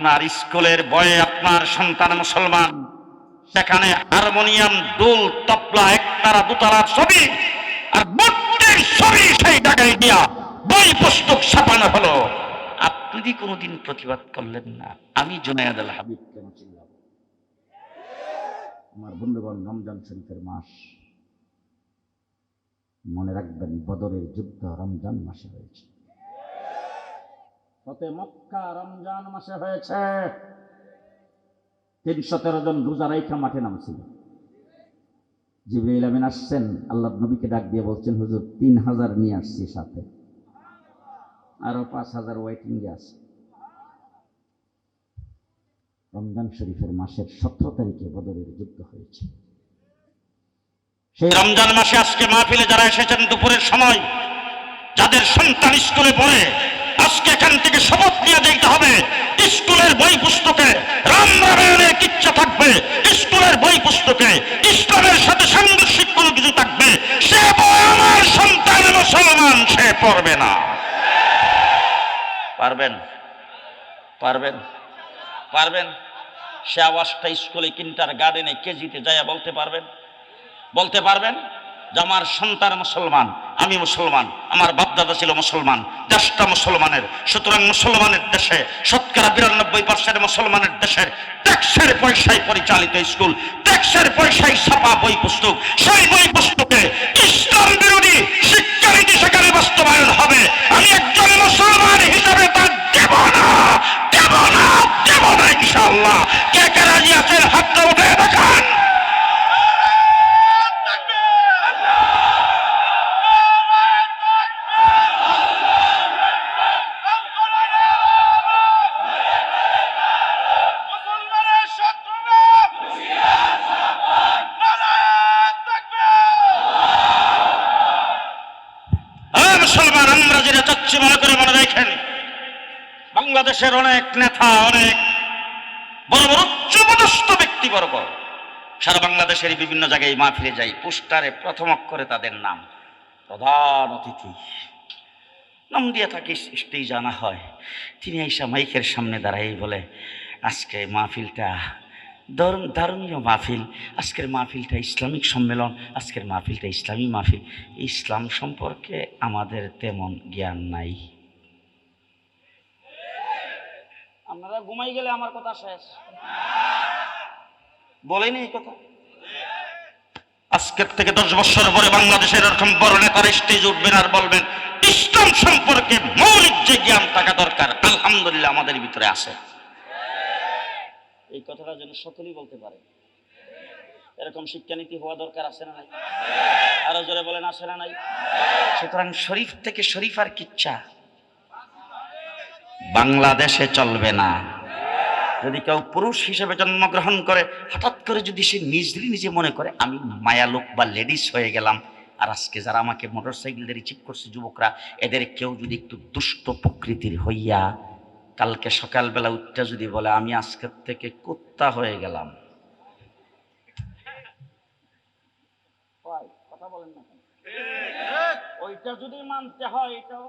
আপনার স্কুলের বয়ে আপনার সন্তান মুসলমান। সেখানে হারমোনিয়াম, দুল, তবলা, একতারা দুতারা ছবি, আর মূর্তির ছবি সেই জায়গায় দিয়া বই পুস্তক ছাপানো হলো। আপনি কোনোদিন প্রতিবাদ করলেন না? আমি জুনায়দ আল হাবিব কেন আমার বন্ধুগণ, রমজান শরীফের মাস। মনে রাখবেন, বদরের যুদ্ধ রমজান মাসে হয়েছে। ফতে মক্কা রমজান মাসে হয়েছে। তিনশো তেরো জন রোজা রাইখা মাঠে নামছিল। জিবরাইল আমিন আসছেন আল্লাহ নবীকে ডাক দিয়ে বলছেন, হুজুর, তিন হাজার নিয়ে আসছি সাথে। আরও পাঁচ হাজার ওয়েটিং এ আছে। রমজান শরীফের মাসের সতেরো তারিখে বদরের যুদ্ধ হয়েছে। সেই রমজান মাসে আজকে মাহফিলে যারা এসেছেন, দুপুরের সময় যাদের সন্তান স্কুলে পড়ে আজকে এখান থেকে শপথ নিয়ে যেতে হবে। স্কুলের বই পুস্তকে রাম রামায়ণের কিচ্ছা থাকবে। স্কুলের বই পুস্তকে ইসলামের সাথে সাংঘর্ষিক কোনো কিছু থাকবে। সে আমার সন্তান মুসলমান সে পড়বে না। পারবেন? পারবেন? পারবেন? সে আওয়াজটা স্কুলে কিন্টার গার্ডেনে কেজিতে যায় বলতে পারবেন? বলতে পারবেন? যে আমার সন্তান মুসলমান, আমি মুসলমান, আমার বাপদাদা ছিল মুসলমান, দেশটা মুসলমানের, সুতরাং মুসলমানের দেশে, শতকরা বিরানব্বই পার্সেন্ট মুসলমানের দেশের ট্যাক্সের পয়সায় পরিচালিত স্কুল, ট্যাক্সের পয়সায় ছাপা বই পুস্তক, সেই বই পুস্তকে ইসলাম বিরোধী শিক্ষানীতি সেখানে বাস্তবায়ন হবে আমি একজন মুসলমান হিসাবে তা দেব না দেব না দেব না ইনশাআল্লাহ কে কে রাজি আছেন হাতটা উঠে দেখান মুসলমানের শত্রুরা নারায়ণ তাকবীর হ্যাঁ মুসলমান আমরা চাচ্ছি মনে করে মনে রাখেন, বাংলাদেশের অনেক নেতা, অনেক বড় বড় উচ্চপদস্থ ব্যক্তিবর্গ, সারা বাংলাদেশের বিভিন্ন জায়গায় মা ফিরে যাই পোস্টারে প্রথম অক্ষরে তাদের নাম, প্রধান অতিথি। নাম দিয়ে তাকে স্টেজ জানা হয়। তিনি এইসা মাইকের সামনে দাঁড়াই বলে, আজকে মাহফিলটা দারুণ দারুণীয় মাহফিল। আজকের মাহফিলটা ইসলামিক সম্মেলন আজকের মাহফিলটা ইসলামী মাহফিল। ইসলাম সম্পর্কে আমাদের তেমন জ্ঞান নাই। আপনারা ঘুমাই গেলে আমার কথা শেষ। বলেনি এই কথা। আজকের থেকে দশ বছর পরে বাংলাদেশের এরকম বড় নেতার স্টেজ উঠবেন আর বলবেন ইসলাম সম্পর্কে মৌলিক যে জ্ঞান থাকা দরকার আলহামদুলিল্লাহ আমাদের ভিতরে আছে। এই কথাটা যেন সকলেই বলতে পারে। এরকম শিক্ষানীতি হওয়া দরকার আছে না নাই? আরও জোরে বলেন, আছে না নাই? সুতরাং শরীফ থেকে শরীফ আর কিচ্ছা। বাংলাদেশে চলবে না। যদি কেউ পুরুষ হিসেবে জন্মগ্রহণ করে, হঠাৎ করে যদি সে নিজেরই নিজে মনে করে, আমি মায়ালোক বা লেডিস হয়ে গেলাম, আর আজকে যারা আমাকে মোটর সাইকেল দিয়ে রিসিভ করছে যুবকরা, এদের কেউ যদি একটু দুষ্ট প্রকৃতির হইয়া কালকে সকালবেলা উঠতে যদি বলে আমি আজকের থেকে কুত্তা হয়ে গেলাম। কথা বলেন না ওইটা যদি মানতে হয় এটাও।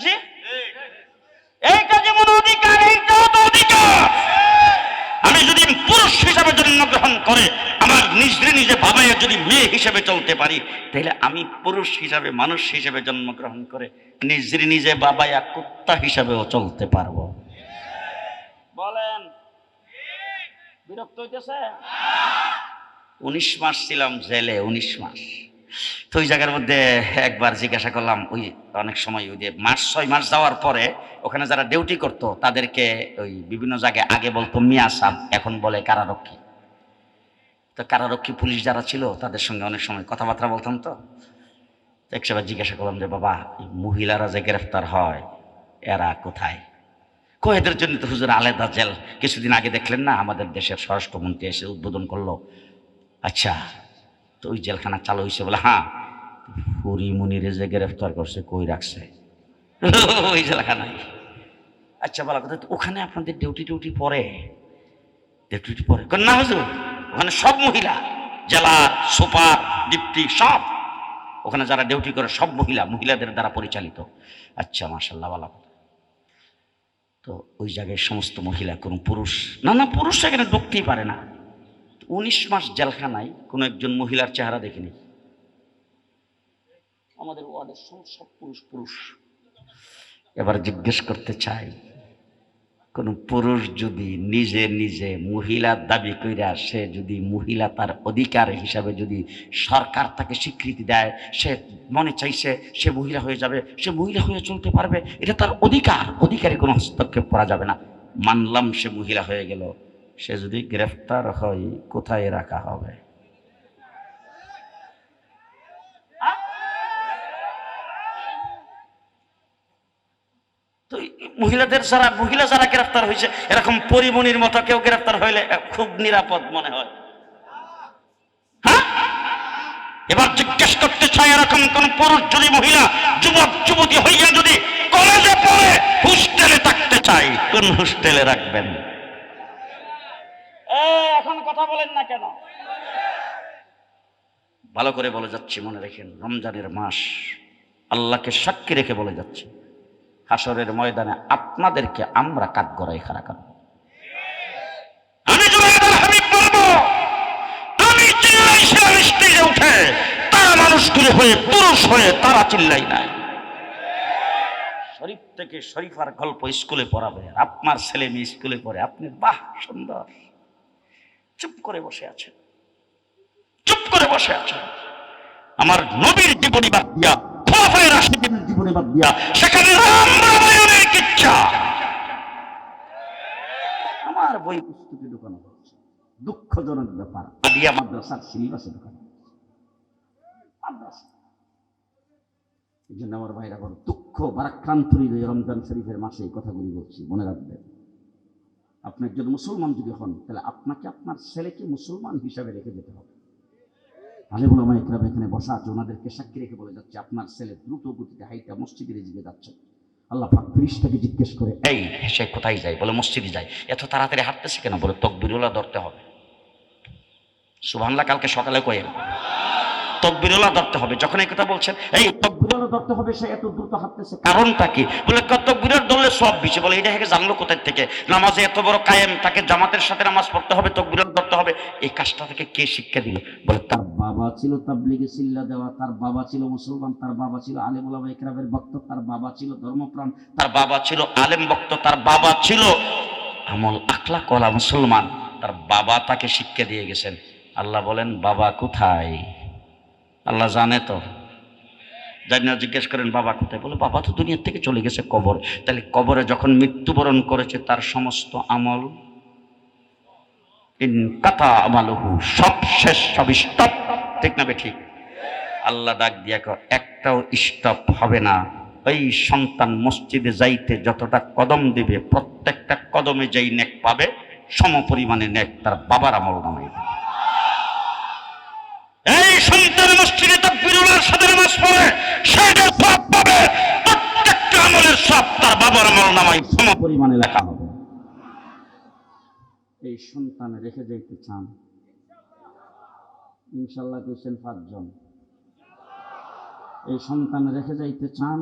জি এইটা যেমন অধিকার এইটাও তো অধিকার আমি যদি পুরুষ হিসাবে জন্মগ্রহণ করে আমার নিজে নিজে বাবায় যদি মেয়ে হিসেবে চলতে পারি, তাহলে আমি পুরুষ হিসাবে, মানুষ হিসেবে জন্মগ্রহণ করে নিজে নিজে বাবায়া কুত্তা হিসাবেও চলতে পারব। বলেন, বিরক্ত হইতেছে? উনিশ মাস ছিলাম জেলে, উনিশ মাস। তো ওই জায়গার মধ্যে একবার জিজ্ঞাসা করলাম, ওই অনেক সময় ওই যে মাস ছয় মাস যাওয়ার পরে ওখানে যারা ডিউটি করতো, তাদেরকে ওই বিভিন্ন জায়গায় আগে বলতো, মিয়া সাহ, এখন বলে কারারক্ষী। তো কারারক্ষী পুলিশ যারা ছিল, তাদের সঙ্গে অনেক সময় কথাবার্তা বলতাম তো। তো একসাথে জিজ্ঞাসা করলাম যে, বাবা মহিলারা যে গ্রেফতার হয়, এরা কোথায়? কয়েদের জন্য তো হুজুর আলাদা জেল। কিছুদিন আগে দেখলেন না, আমাদের দেশের স্বরাষ্ট্রমন্ত্রী এসে উদ্বোধন করল। আচ্ছা তো ওই জেলখানা চালু হয়েছে বলে হ্যাঁ হুরি মুনিরে যে গ্রেফতার করছে, কই রাখছে? ওই জেলখানায়। আচ্ছা বলা কথা ওখানে আপনাদের ডিউটি টিউটি পরে ডিউটি পরে না হুজুর ওখানে সব মহিলা জেলার সুপার, ডিপটি, সব। ওখানে যারা ডিউটি করে সব মহিলা, মহিলাদের দ্বারা পরিচালিত। আচ্ছা মার্শাল্লাহ বলা তো ওই জায়গায় সমস্ত মহিলা, কোনো পুরুষ, না না, পুরুষ সেখানে ঢুকতেই পারে না। উনিশ মাস জেলখানায় কোনো একজন মহিলার চেহারা দেখিনি। আমাদের ওয়ার্ডের সব সব পুরুষ পুরুষ। এবার জিজ্ঞেস করতে চাই কোন পুরুষ যদি নিজে নিজে মহিলার দাবি কইরা সে যদি মহিলা তার অধিকার হিসাবে যদি সরকার তাকে স্বীকৃতি দেয়, সে মনে চাইছে সে মহিলা হয়ে যাবে, সে মহিলা হয়ে চলতে পারবে, এটা তার অধিকার, অধিকারে কোনো হস্তক্ষেপ করা যাবে না। মানলাম সে মহিলা হয়ে গেল, সে যদি গ্রেফতার হয় কোথায় রাখা হবে তো এই মহিলাদের যারা মহিলা যারা গ্রেফতার হয়েছে এরকম পরিমণির মতো কেউ গ্রেফতার হইলে খুব নিরাপদ মনে হয়। হ্যাঁ? এবার জিজ্ঞেস করতে চাই এরকম কোন পুরুষ যদি মহিলা যুবক যুবতী হইয়া যদি কলেজে পড়ে হোস্টেলে থাকতে চাই কোন হোস্টেলে রাখবেন? এখন কথা বলেন না কেন? ভালো করে বলে যাচ্ছি মনে রেখেন রমজানের মাস আল্লাহকে সাক্ষী রেখে বলে যাচ্ছি। হাসরের ময়দানে আপনাদেরকে আমরা কাঠ গড়াই খাড়া করব। হয়ে, পুরুষ হয়ে তারা চিল্লাই নাই। শরীফ থেকে গল্প স্কুলে পড়াবে আপনার ছেলে মেয়ে স্কুলে পড়ে, আপনি বাহ সুন্দর। চুপ করে বসে আছেন। চুপ করে বসে আছেন। আমার নবীর জীবনী বাদ দিয়া খোলাফায়ে রাশিদিনের জীবনী বাদ দিয়া, সেখানে রাম রামায়ণের কিচ্ছা। আমার বই পুস্তকে ঢুকানো হচ্ছে দুঃখজনক ব্যাপার। আদিয়া মাদ্রাসার সিলেবাসে ঢুকানো। মাদ্রাসা। এই জন্য আমার ভাইরা বড় দুঃখ বারাক্রান্ত হৃদয়ে রমজান শরীফের মাসে এই কথাগুলি বলছি। মনে রাখবেন আপনি একজন মুসলমান যদি হন, তাহলে আপনাকে আপনার ছেলেকে মুসলমান হিসাবে রেখে যেতে হবে। আলেমুল আমা এখানে বসা আছে, ওনাদেরকে সাক্ষী রেখে বলে যাচ্ছে, আপনার ছেলে দ্রুত গতিতে হাইটা মসজিদের দিকে যাচ্ছে। আল্লাহ পাক ফিরিস্তাকে জিজ্ঞেস করে, এই, সে কোথায় যায়? বলে, মসজিদে যায়। এত তাড়াতাড়ি হাঁটতেছে কেন? বলে তকবিরুল্লাহ ধরতে হবে। সুবহানাল্লাহ, কালকে সকালে কয়েন তকবিরুল্লাহ ধরতে হবে। যখন এই কথা বলছেন, এই তকবিরুল্লাহ ধরতে হবে, সে এত দ্রুত হাঁটতেছে কারণটা কি? বলে তকবিরের ধরলে সব বেশি বলে, এটা জানলো কোথায় থেকে? নামাজে এত বড় কায়েম, তাকে জামাতের সাথে নামাজ পড়তে হবে তকবিরুল্লাহ ধরতে হবে। এই কাজটা থেকে কে শিক্ষা দিল? বলে, তার বাবা ছিল তাবলিগে সিল্লা দেওয়া, তার বাবা ছিল মুসলমান, তার বাবা ছিল আলেম উলামা ইকরামের ভক্ত, তার বাবা ছিল ধর্মপ্রাণ, তার বাবা ছিল আলেম ভক্ত, তার বাবা ছিল আমল আখলাক কলা মুসলমান। তার বাবা তাকে শিক্ষা দিয়ে গেছেন। আল্লাহ বলেন, বাবা কোথায়? আল্লাহ জানে তো। জানি না জিজ্ঞেস করেন, বাবা কোথায়? বলে, বাবা তো দুনিয়ার থেকে চলে গেছে কবর। তাহলে কবরে যখন মৃত্যুবরণ করেছে, তার সমস্ত আমল ইন কাতা আমালহু, সব শেষ সব স্টপ ঠিক না ঠিক? আল্লাহ ডাক দিয়া একটাও স্টপ হবে না। ওই সন্তান মসজিদে যাইতে যতটা কদম দিবে, প্রত্যেকটা কদমে যেই নেক পাবে সম পরিমাণে নেক তার বাবার আমল। এই সন্তান মসজিদে তাকবীরুল্লাহর সাথে নামাজ পড়ে সেটা সব পাবে। প্রত্যেকটা আমলের সব তার বাবার আমল নামাই সম লেখা হবে। এই সন্তান রেখে যাইতে চান, ইনশাল্লাহ কইছেন পাঁচজন। এই সন্তান রেখে যাইতে চান,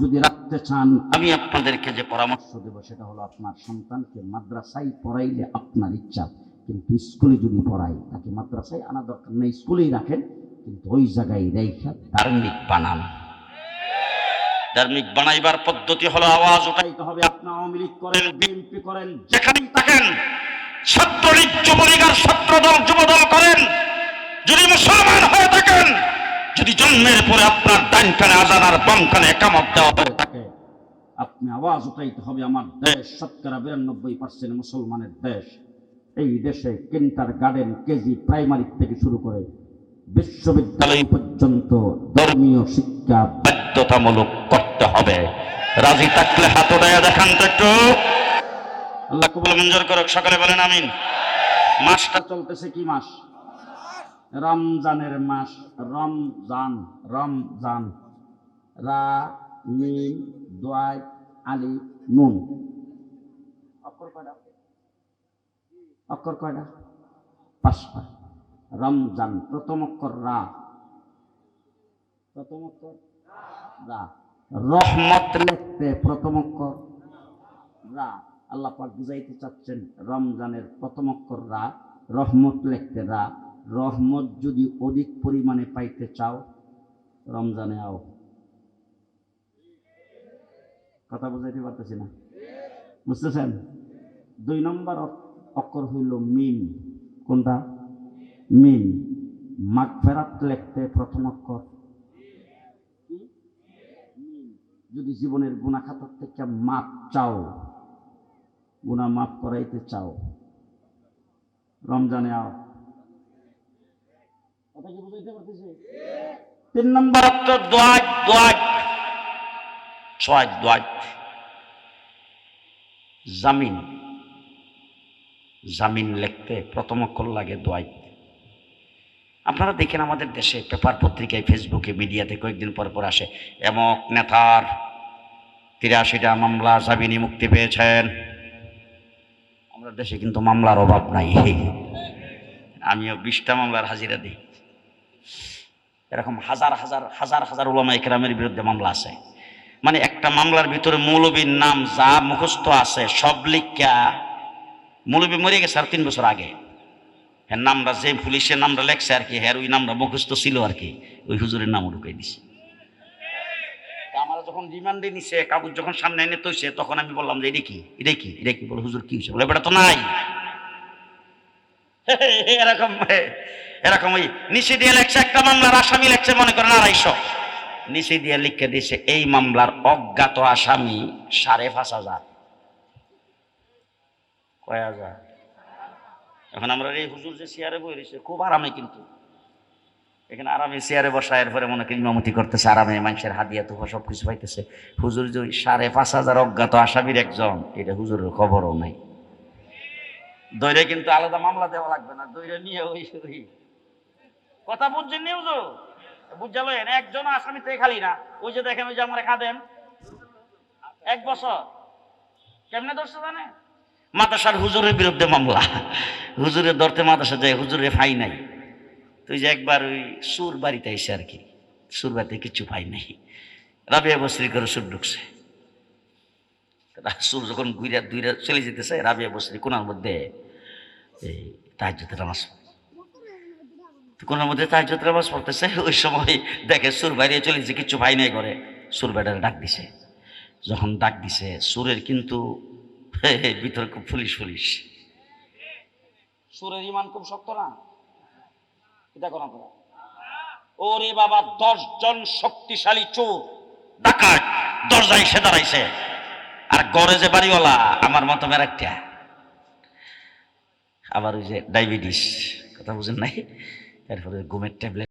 যদি রাখতে চান, আমি আপনাদেরকে যে পরামর্শ দেব সেটা হলো আপনার সন্তানকে মাদ্রাসায় পড়াইলে আপনার ইচ্ছা। কিন্তু স্কুলে যদি পড়াই তাকে মাদ্রাসায় আনা দরকার নেই স্কুলেই রাখেন কিন্তু ওই জায়গায় রেখা ধার্মিক বানান। ধার্মিক বানাইবার পদ্ধতি হলো আওয়াজ উঠাইতে হবে আপনি আওয়ামী লীগ করেন বিএনপি করেন। যেখানেই থাকেন ছাত্রলীগ যুবলীগ আর ছাত্রদল যুবদল করেন। যদি মুসলমান হয়ে থাকেন যদি জন্মের পরে আপনার ডান কানে আজান আর বাম কানে একামত দেওয়া হয়ে থাকে আপনি আওয়াজ উঠাইতে হবে আমার দেশ শতকরা বিরানব্বই পার্সেন্ট মুসলমানের দেশ। এই দেশে কিন্টার গার্ডেন কেজি প্রাইমারি থেকে শুরু করে বিশ্ববিদ্যালয় পর্যন্ত ধর্মীয় শিক্ষা বাধ্যতামূলক করতে হবে। রাজি থাকলে হাত উঠাইয়া দেখান তো একটু। আল্লাহ কবুল মঞ্জুর করুক সকালে বলেন আমিন। মাসটা চলতেছে কি মাস? রমজানের মাস রমজান রমজান। রা মিম দোয়াই আলি নুন। অক্ষর কয়টা? অক্ষর কয়টা? পাঁচটা রমজান, প্রথম অক্ষর রা। প্রথম অক্ষর রা। রহমত লিখতে প্রথম অক্ষর রা। আল্লাহ বুঝাইতে চাচ্ছেন, রমজানের প্রথম অক্ষর রা, রহমত লিখতে রা। রহমত যদি অধিক পরিমাণে পাইতে চাও, রমজানে আও। কথা বুঝাইতে পারতেছি না। বুঝতেছেন? দুই নম্বর অক- অক্ষর হইল মিম। কোনটা? মিম। মাগ ফেরাত লিখতে প্রথম অক্ষর যদি জীবনের গুণা খাতার থেকে মাপ চাও গুণা মাপ করাইতে চাও, রমজানে আও। কথা কি বুঝাইতে পারতেছি? তিন নম্বর অক্ষর দোয়াজ দোয়াজ ছয় দোয়াজ জামিন। জামিন লিখতে প্রথম অক্ষর লাগে দোয়াই। আপনারা দেখেন আমাদের দেশে পেপার পত্রিকায়, ফেসবুকে, মিডিয়াতে কয়েকদিন পর পর আসে, এমক নেতার তিরাশিটা মামলা জামিনী মুক্তি পেয়েছেন। আমাদের দেশে কিন্তু মামলার অভাব নাই। আমিও বিশটা মামলার হাজিরা দিই। এরকম হাজার হাজার হাজার হাজার ওলামা একরামের বিরুদ্ধে মামলা আছে। মানে একটা মামলার ভিতরে মৌলবীর নাম যা মুখস্থ আছে, সব লিখা মৌলবী মরে গেছে আর তিন বছর আগে। হ্যাঁ নামটা যে পুলিশের নামটা লেখছে আর কি হ্যাঁ ওই নামটা মুখস্থ ছিল আর কি, ওই হুজুরের নামও ঢুকাই দিছে। আমার যখন রিমান্ডে নিছে, কাগজ যখন সামনে এনে তৈছে তখন আমি বললাম যে, এটা কি? এটা কি? এটা কি? বলে, হুজুর, কি হয়েছে বলে, বেটা তো নাই। এরকম এরকম ওই নিচে দিয়ে লেখছে, একটা মামলার আসামি লেখছে, মনে করেন আড়াইশো। নিচে দিয়ে লিখে দিয়েছে, এই মামলার অজ্ঞাত আসামি সাড়ে পাঁচ হাজার। কয় হাজার? এখন আমরা এই হুজুর যে চেয়ারে বই রয়েছে, খুব আরামে কিন্তু। এখানে আরামে চেয়ারে বসা, এরপরে মনে করি ইমামতি করতেছে, আরামে মানুষের হাদিয়া তুফা সব কিছু পাইতেছে। হুজুর যে সাড়ে পাঁচ হাজার অজ্ঞাত আসামির একজন, এটা হুজুরের খবরও নাই। দৈরে কিন্তু আলাদা মামলা দেওয়া লাগবে না, দৈরে নিয়ে ওই ওই কথা বুঝছেন নি হুজুর? বুঝালো একজন আসামিতে খালি না। ওই যে দেখেন, ওই যে আমার খাদেন এক বছর। কেমনে ধরছে জানে মাদ্রাসার হুজুরের বিরুদ্ধে মামলা। হুজুরের ধরতে মাদ্রাসা যায় হুজুরে ফাই নাই। তুই যে একবার ওই সুর বাড়িতে এসে আর কি, সুর বাড়িতে কিছু পাই নাই। রাবিয়া বসরি করে সুর ঢুকছে। সুর যখন ঘুরে দুইরা চলে যেতেছে, রাবিয়া বসরি কোনার মধ্যে এই তাহাজ্জুদের নামাজ কোনার মধ্যে তাহাজ্জুদের নামাজ পড়তেছে, ওই সময় দেখে সুর বাইরে চলে যে কিছু পাই নাই করে সুর বেটারে ডাক দিছে। যখন ডাক দিছে, সুরের কিন্তু ভিতর খুব পুলিশ পুলিশ। সুরের ইমান খুব শক্ত না? এটা কোন ওরে বাবা দশ জন শক্তিশালী চোর। ডাকাত দরজায় এসে দাঁড়াইছে। আর গড়ে যে বাড়িওয়ালা আমার মতো একটা আবার ওই যে ডায়াবেটিস কথা বুঝেন নাই? এরপরে ঘুমের ট্যাবলেট